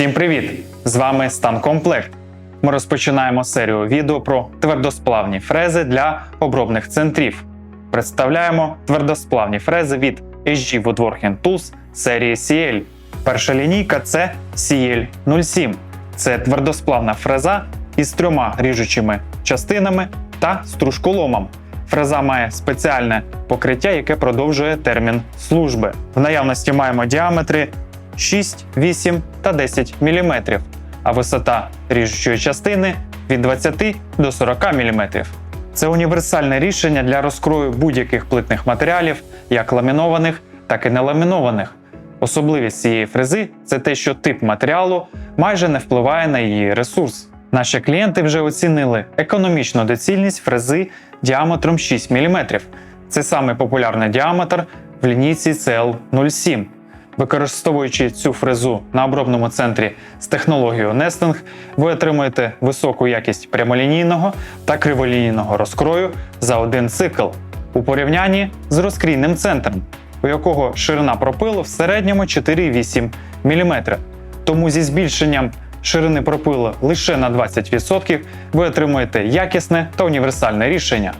Всім привіт! З вами Стан Комплект. Ми розпочинаємо серію відео про твердосплавні фрези для обробних центрів. Представляємо твердосплавні фрези від SG Woodworking Tools серії CL. Перша лінійка це CL 07. Це твердосплавна фреза із трьома ріжучими частинами та стружколомом. Фреза має спеціальне покриття, яке продовжує термін служби. В наявності маємо діаметри 6, 8 та 10 мм, а висота ріжучої частини від 20 до 40 мм. Це універсальне рішення для розкрою будь-яких плитних матеріалів, як ламінованих, так і неламінованих. Особливість цієї фрези це те, що тип матеріалу майже не впливає на її ресурс. Наші клієнти вже оцінили економічну доцільність фрези діаметром 6 мм. Це самий популярний діаметр в лінійці CL07. Використовуючи цю фрезу на обробному центрі з технологією Nesting, ви отримуєте високу якість прямолінійного та криволінійного розкрою за один цикл у порівнянні з розкрійним центром, у якого ширина пропилу в середньому 4,8 мм. Тому зі збільшенням ширини пропилу лише на 20% ви отримуєте якісне та універсальне рішення.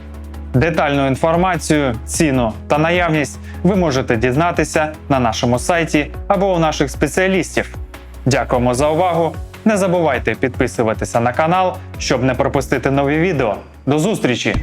Детальну інформацію, ціну та наявність ви можете дізнатися на нашому сайті або у наших спеціалістів. Дякуємо за увагу! Не забувайте підписуватися на канал, щоб не пропустити нові відео. До зустрічі!